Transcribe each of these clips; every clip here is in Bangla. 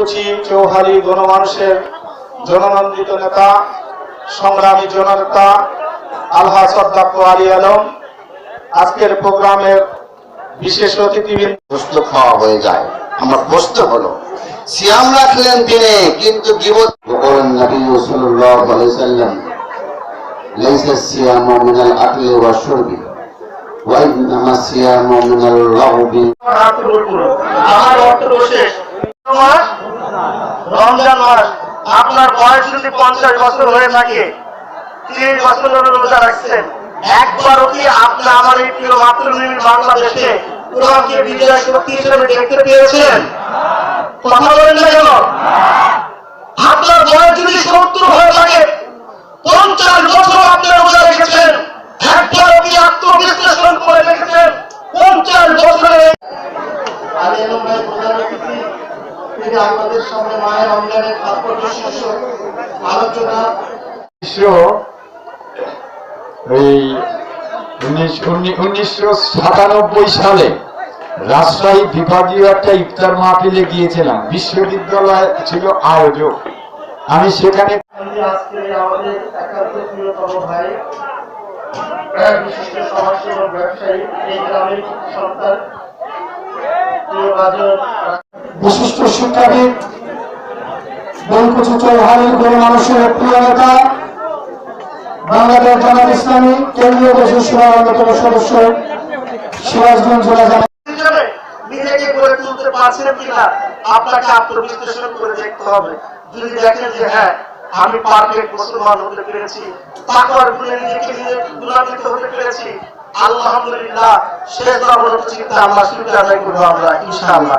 কুচি চৌহারি গণমানুষের জননন্দিত নেতা, সংগ্রামী জননেতা, আলহা সদ্দাপ্প আলী আলম। আজকের প্রোগ্রামের বিশেষ অতিথিবৃন্দ গোস্ত খাওয়া হয়ে যায়। আমার প্রশ্ন হলো, সিয়াম রাখলেন দিনে কিন্তু গিবত বলেন নবী সাল্লাল্লাহু আলাইহি সাল্লাম লাইসা সিয়ামু মিনাল আকলি ওয়া শুরবি, ওয়া ইন্নামা সিয়ামু মিনাল লাগবি। আমার বক্তব্য শেষ। মাস রমজান মাস। আপনার বয়স যদি পঞ্চাশ বছর হয়ে থাকে, তিরিশ বছর ধরে রোজা রাখছেন, একবারও কি আপনি আমার এই প্রিয় মাতৃভূমি বাংলাদেশে দেখতে পেয়েছেন? কথা বলেন না কেন? আপনার বয়স যদি সত্তর হয়ে থাকে পঞ্চাশ বছর আপনি রোজা রেখেছেন একবারও কি আত্মবিশ্লেষণ করে দেখেছেন পঞ্চাশ বছরে আলিয়ালম ভাই প্রধান অতিথি তিনি আমাদের সামনে মায়ের রমজানের তাৎপর্য শীর্ষক আলোচনা। এই উনিশ- উনিশশো সাতানব্বই সালে রাজশাহী বিভাগীয় একটা ইফতার মাহফিলে গিয়েছিলাম। বিশ্ববিদ্যালয় ছিল আয়োজক। আমি সেখানে আমাদের একান্ত প্রিয়তম ভাই বিশিষ্ট সমাজসেবক ব্যবসায়ী এই গ্রামের সন্তান প্রিয় বাজন বিশিষ্ট শিক্ষাবিদ বলকুচু চৌহানের গণ মানুষের প্রিয় নেতা, বাংলাদেশ জামাত ইসলামী কেন্দ্রীয় দেশের সভার অন্যতম সদস্য সিরাজগঞ্জ জেলা জামাত। হ্যাঁ আমি নিজেকে আলহামদুলিল্লাহ চিন্তা আমরা আদায় করব আমরা, ইনশাআল্লাহ।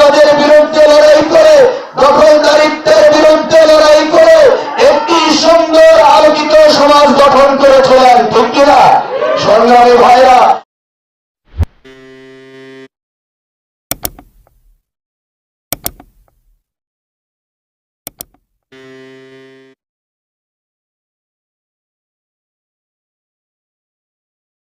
সংগ্রামী ভাইরা